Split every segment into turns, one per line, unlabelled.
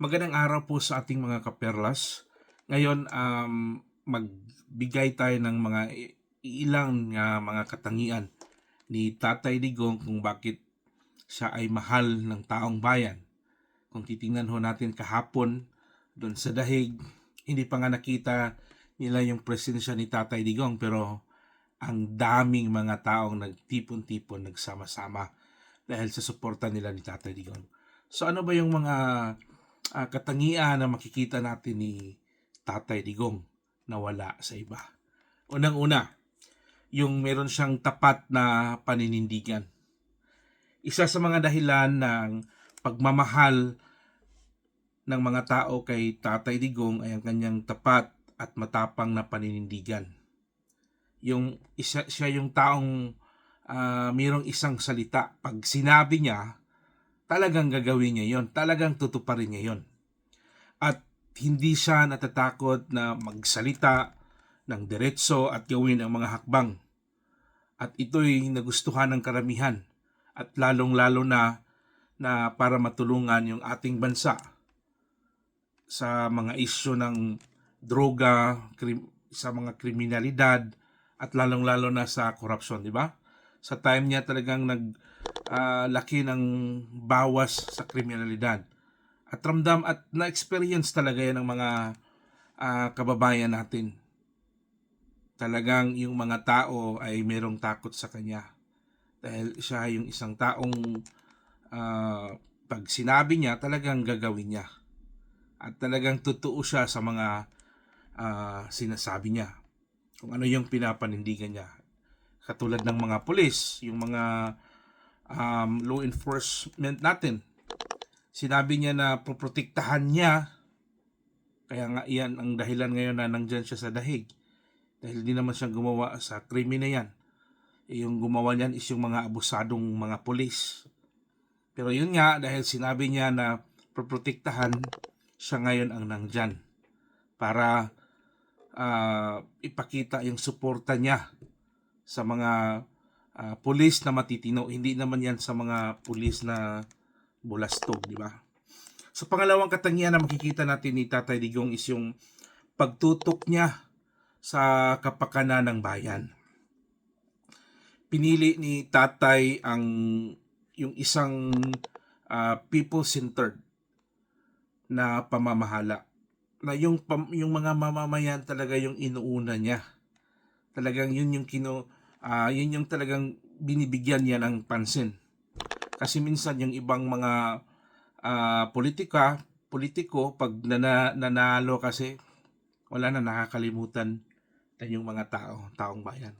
Magandang araw po sa ating mga kaperlas. Ngayon, um, magbigay tayo ng mga ilang nga mga katangian ni Tatay Digong kung bakit siya ay mahal ng taong bayan. Kung titingnan ho natin kahapon doon sa dahig, hindi pa nga nakita nila yung presensya ni Tatay Digong pero ang daming mga taong nagtipon-tipon, nagsama-sama dahil sa suporta nila ni Tatay Digong. So ano ba yung mga ah, katangian na makikita natin ni Tatay Digong na wala sa iba? Unang-una, yung meron siyang tapat na paninindigan. Isa sa mga dahilan ng pagmamahal ng mga tao kay Tatay Digong ay ang kanyang tapat at matapang na paninindigan. Yung isa, siya yung taong ah, mayroong isang salita. Pag sinabi niya, talagang gagawin niya yon, talagang tutuparin niya yon. At hindi siya natatakot na magsalita ng diretso at gawin ang mga hakbang. At ito'y nagustuhan ng karamihan at lalong-lalo na na para matulungan yung ating bansa sa mga isyu ng droga, krim, sa mga kriminalidad at lalong-lalo na sa korupsyon, di ba? Sa time niya talagang nag ah, laki ng bawas sa kriminalidad. At ramdam at na-experience talaga yan ng mga ah, kababayan natin. Talagang yung mga tao ay merong takot sa kanya. Dahil siya yung isang taong ah, pag sinabi niya, talagang gagawin niya. At talagang totoo siya sa mga ah, sinasabi niya. Kung ano yung pinapanindigan niya. Katulad ng mga pulis, yung mga um, law enforcement natin. Sinabi niya na poprotektahan niya. Kaya nga iyan ang dahilan ngayon na nandyan siya sa dahig. Dahil di naman siya gumawa sa krimi na yan. Eh, yung gumawa niyan is yung mga abusadong mga pulis. Pero yun nga, dahil sinabi niya na poprotektahan, siya ngayon ang nandyan. Para ah, ipakita yung suporta niya sa mga ah, pulis na matitino. Hindi naman yan sa mga pulis na bulastog, di ba? Sa pangalawang katangian na makikita natin ni Tatay Digong is yung pagtutok niya sa kapakanan ng bayan. Pinili ni Tatay ang yung isang ah, people-centered na pamamahala. Na yung, yung mga mamamayan talaga yung inuuna niya. Talagang yun yung kino, ah, yun yung talagang binibigyan niya ng pansin. Kasi minsan yung ibang mga ah, politika, politiko, pag nana, nanalo kasi, wala na nakakalimutan na yung mga tao, taong bayan.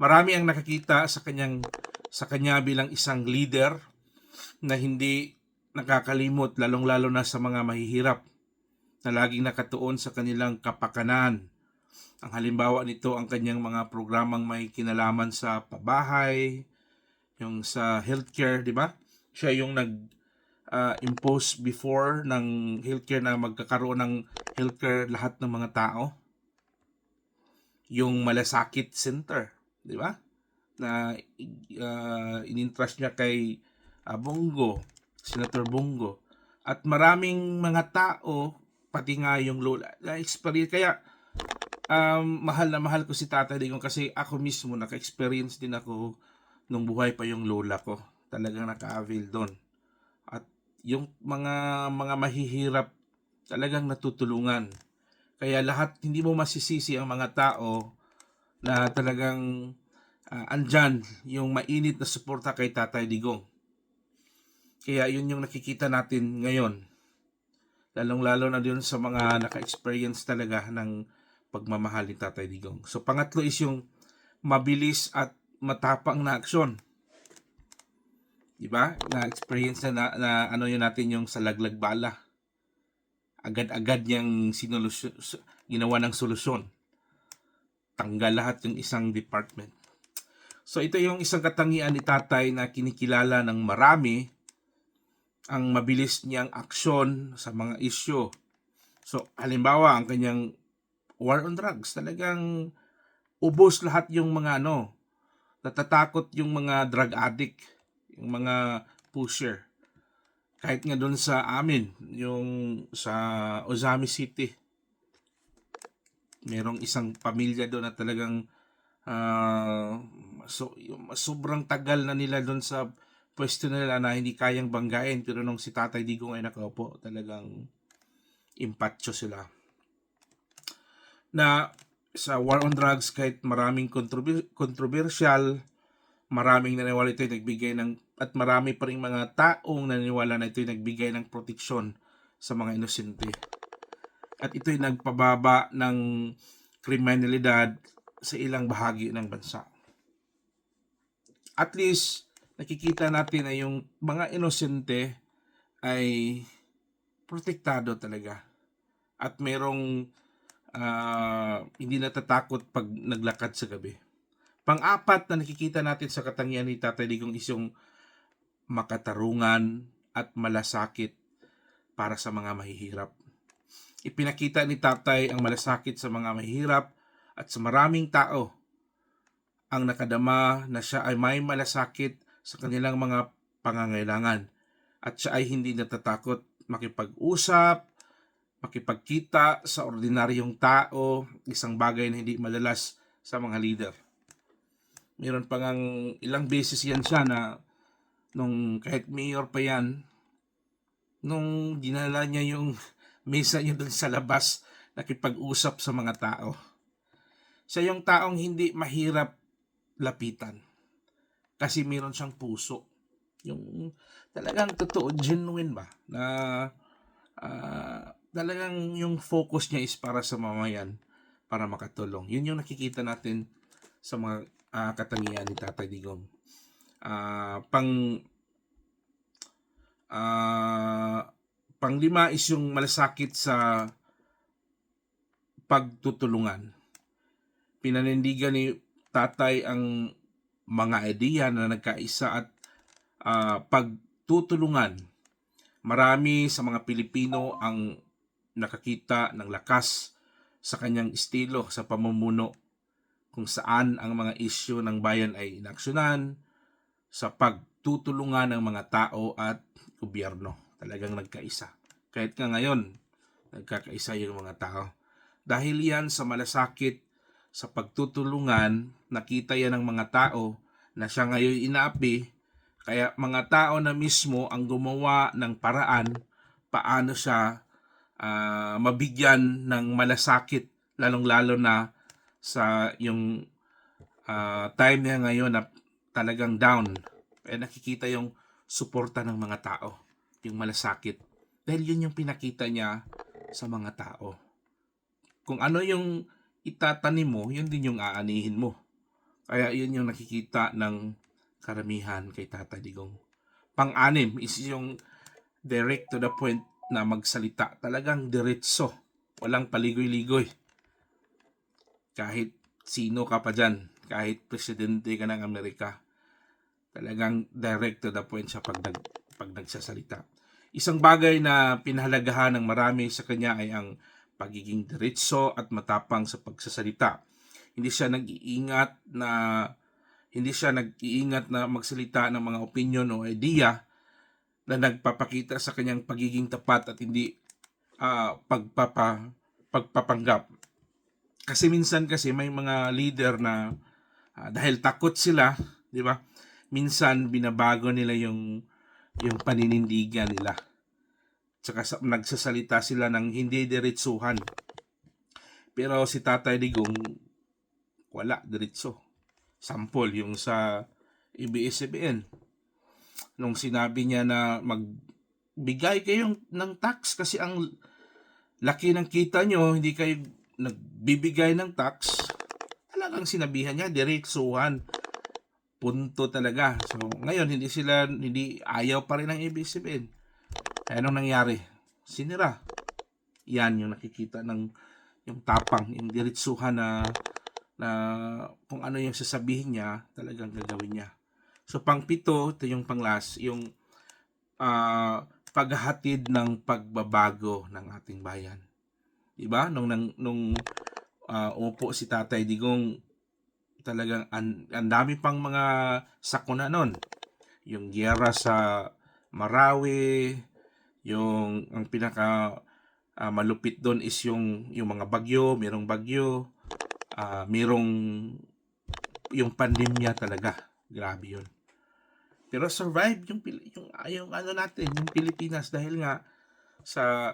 Marami ang nakakita sa kanyang sa kanya bilang isang leader na hindi nakakalimot lalong-lalo na sa mga mahihirap na laging nakatuon sa kanilang kapakanan. Ang halimbawa nito ang kanyang mga programang may kinalaman sa pabahay, yung sa healthcare, di ba? Siya yung nag ah, impose before ng healthcare na magkakaroon ng healthcare lahat ng mga tao. Yung malasakit center, di ba? Na uh, inintrust niya kay ah, Bongo, Senator Bongo. At maraming mga tao, pati nga yung lola, na experience. Kaya, um, mahal na mahal ko si Tatay Digong kasi ako mismo naka-experience din ako nung buhay pa yung lola ko. Talagang naka-avail doon. At yung mga mga mahihirap talagang natutulungan. Kaya lahat hindi mo masisisi ang mga tao na talagang ah, andyan yung mainit na suporta kay Tatay Digong. Kaya yun yung nakikita natin ngayon. Lalong-lalo na dun sa mga naka-experience talaga ng pagmamahal ni Tatay Digong. So pangatlo is yung mabilis at matapang na aksyon. Di ba? Na-experience na, na, na ano yun natin yung sa laglag bala. Agad-agad niyang sinulusyon, su- ginawa ng solusyon. Tanggal lahat yung isang department. So ito yung isang katangian ni tatay na kinikilala ng marami ang mabilis niyang aksyon sa mga isyo. So halimbawa ang kanyang war on drugs. Talagang ubos lahat yung mga ano natatakot yung mga drug addict yung mga pusher. Kahit nga doon sa amin, yung sa Ozami City, merong isang pamilya doon na talagang ah, so, yung sobrang tagal na nila doon sa pwesto nila na hindi kayang banggain. Pero nung si Tatay Digong ay nakaupo talagang impatso sila na sa war on drugs kahit maraming controver- controversial maraming naniwala ito nagbigay ng at marami pa rin mga taong naniwala na ito nagbigay ng proteksyon sa mga inosente at ito'y nagpababa ng kriminalidad sa ilang bahagi ng bansa. At least, nakikita natin na yung mga inosente ay protektado talaga. At merong ah, hindi natatakot pag naglakad sa gabi. Pang-apat na nakikita natin sa katangian ni Tatay Digong is yung makatarungan at malasakit para sa mga mahihirap. Ipinakita ni Tatay ang malasakit sa mga mahihirap at sa maraming tao ang nakadama na siya ay may malasakit sa kanilang mga pangangailangan at siya ay hindi natatakot makipag-usap, makipagkita sa ordinaryong tao, isang bagay na hindi madalas sa mga leader. Meron pa ngang ilang beses yan siya na nung kahit mayor pa yan, nung dinala niya yung mesa niya doon sa labas, nakipag-usap sa mga tao. Siya yung taong hindi mahirap lapitan. Kasi meron siyang puso. Yung talagang totoo, genuine ba? Na ah, talagang yung focus niya is para sa mamayan, para makatulong. Yun yung nakikita natin sa mga ah, katangian ni Tatay Digong. Ah, pang ah, panglima is yung malasakit sa pagtutulungan. Pinanindigan ni tatay ang mga ideya na nagkaisa at ah, pagtutulungan. Marami sa mga Pilipino ang nakakita ng lakas sa kanyang estilo sa pamumuno kung saan ang mga isyu ng bayan ay inaksyonan sa pagtutulungan ng mga tao at gobyerno. Talagang nagkaisa. Kahit nga ngayon, nagkakaisa yung mga tao. Dahil yan sa malasakit sa pagtutulungan, nakita yan ng mga tao na siya ngayon inaapi, kaya mga tao na mismo ang gumawa ng paraan paano siya ah, mabigyan ng malasakit, lalong-lalo na sa yung ah, time niya ngayon na talagang down. Kaya nakikita yung suporta ng mga tao, yung malasakit. Dahil yun yung pinakita niya sa mga tao. Kung ano yung itatanim mo, yun din yung aanihin mo. Kaya yun yung nakikita ng karamihan kay Tata Digong. Pang-anim is yung direct to the point na magsalita. Talagang diretso. Walang paligoy-ligoy. Kahit sino ka pa dyan. Kahit presidente ka ng Amerika. Talagang direct to the point siya pag, nag, pag nagsasalita. Isang bagay na pinahalagahan ng marami sa kanya ay ang pagiging diretso at matapang sa pagsasalita. Hindi siya nag-iingat na hindi siya nag-iingat na magsalita ng mga opinion o idea na nagpapakita sa kanyang pagiging tapat at hindi ah, pagpapa pagpapanggap. Kasi minsan kasi may mga leader na ah, dahil takot sila, 'di ba? Minsan binabago nila yung yung paninindigan nila. Tsaka sa, nagsasalita sila ng hindi diretsuhan. Pero si Tatay Digong wala diretso. Sample yung sa ABS-CBN. Nung sinabi niya na magbigay kayo ng tax kasi ang laki ng kita nyo, hindi kayo nagbibigay ng tax, talagang sinabihan niya, diretsuhan. Punto talaga. So, ngayon, hindi sila, hindi, ayaw pa rin ng ABS-CBN. Kaya anong nangyari? Sinira. Yan yung nakikita ng yung tapang, yung diretsuhan na na kung ano yung sasabihin niya, talagang gagawin niya. So pangpito, ito yung panglas, yung ah, paghahatid ng pagbabago ng ating bayan. 'Di ba? Nung nang nung ah, upo si Tatay Digong talagang ang, dami pang mga sakuna nun. Yung giyera sa Marawi, Yung ang pinaka ah, malupit doon is yung yung mga bagyo, merong bagyo, ah, merong yung pandemya talaga. Grabe yun. Pero survive yung yung yung ano natin, yung Pilipinas dahil nga sa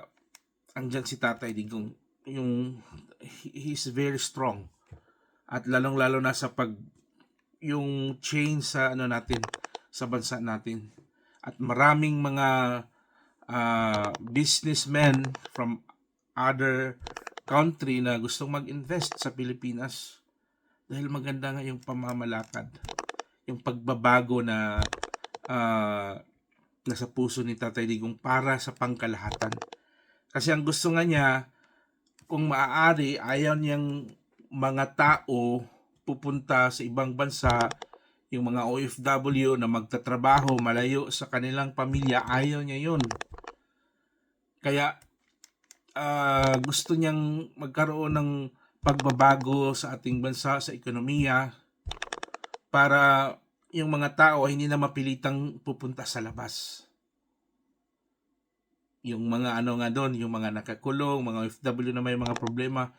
andyan si Tatay Digong, yung he- he's very strong. At lalong-lalo na sa pag yung change sa ano natin sa bansa natin. At maraming mga ah, businessmen from other country na gustong mag-invest sa Pilipinas dahil maganda nga yung pamamalakad yung pagbabago na ah, nasa puso ni Tatay Digong para sa pangkalahatan. Kasi ang gusto nga niya kung maaari ayaw niyang mga tao pupunta sa ibang bansa yung mga OFW na magtatrabaho malayo sa kanilang pamilya ayaw niya yun. Kaya ah, gusto niyang magkaroon ng pagbabago sa ating bansa sa ekonomiya para yung mga tao hindi na mapilitang pupunta sa labas. Yung mga ano nga doon, yung mga nakakulong, mga OFW na may mga problema,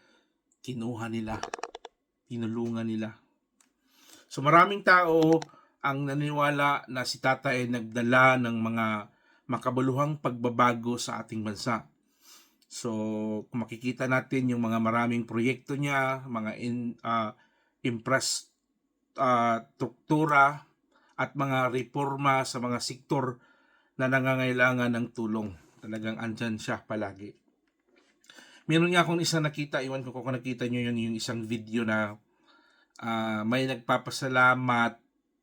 kinuha nila, tinulungan nila. So maraming tao ang naniniwala na si Tata ay nagdala ng mga makabuluhang pagbabago sa ating bansa. So, kung makikita natin yung mga maraming proyekto niya, mga in, ah, impress ah, struktura at mga reforma sa mga sektor na nangangailangan ng tulong. Talagang andyan siya palagi. Meron nga akong isang nakita, iwan ko kung nakita nyo yun, yung isang video na ah, may nagpapasalamat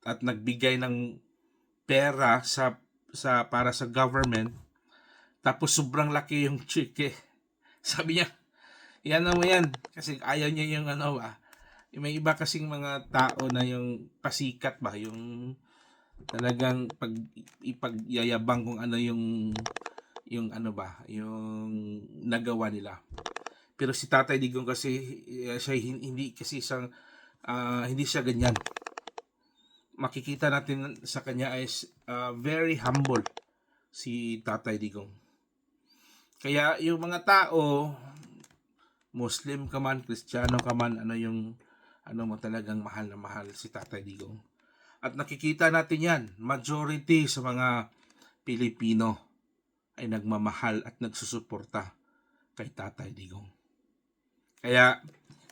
at nagbigay ng pera sa sa para sa government tapos sobrang laki yung cheque. Sabi niya, yan mo yan. Kasi ayaw niya yung ano ba. May iba kasing mga tao na yung pasikat ba. Yung talagang pag ipagyayabang kung ano yung yung ano ba, yung nagawa nila. Pero si Tatay Digong kasi eh, siya hin- hindi kasi isang ah, hindi siya ganyan. Makikita natin sa kanya is ah, very humble si Tatay Digong. Kaya yung mga tao, Muslim ka man, Kristiyano ka man, ano yung ano mo talagang mahal na mahal si Tatay Digong. At nakikita natin yan, majority sa mga Pilipino ay nagmamahal at nagsusuporta kay Tatay Digong. Kaya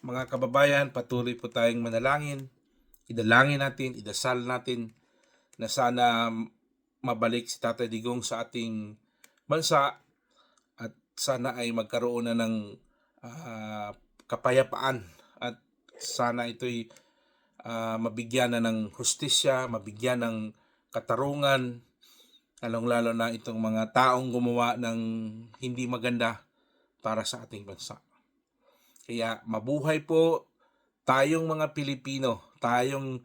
mga kababayan, patuloy po tayong manalangin. Idalangin natin, idasal natin na sana mabalik si Tatay Digong sa ating bansa at sana ay magkaroon na ng ah, kapayapaan sana ito'y ah, mabigyan na ng hustisya, mabigyan ng katarungan, lalong-lalo na itong mga taong gumawa ng hindi maganda para sa ating bansa. Kaya mabuhay po tayong mga Pilipino, tayong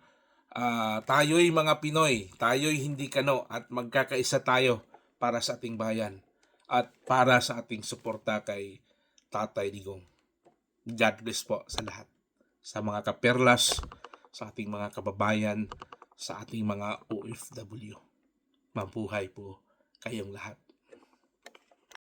ah, tayo'y mga Pinoy, tayo'y hindi kano at magkakaisa tayo para sa ating bayan at para sa ating suporta kay Tatay Digong. God bless po sa lahat. Sa mga kaperlas, sa ating mga kababayan, sa ating mga OFW. Mabuhay po kayong lahat.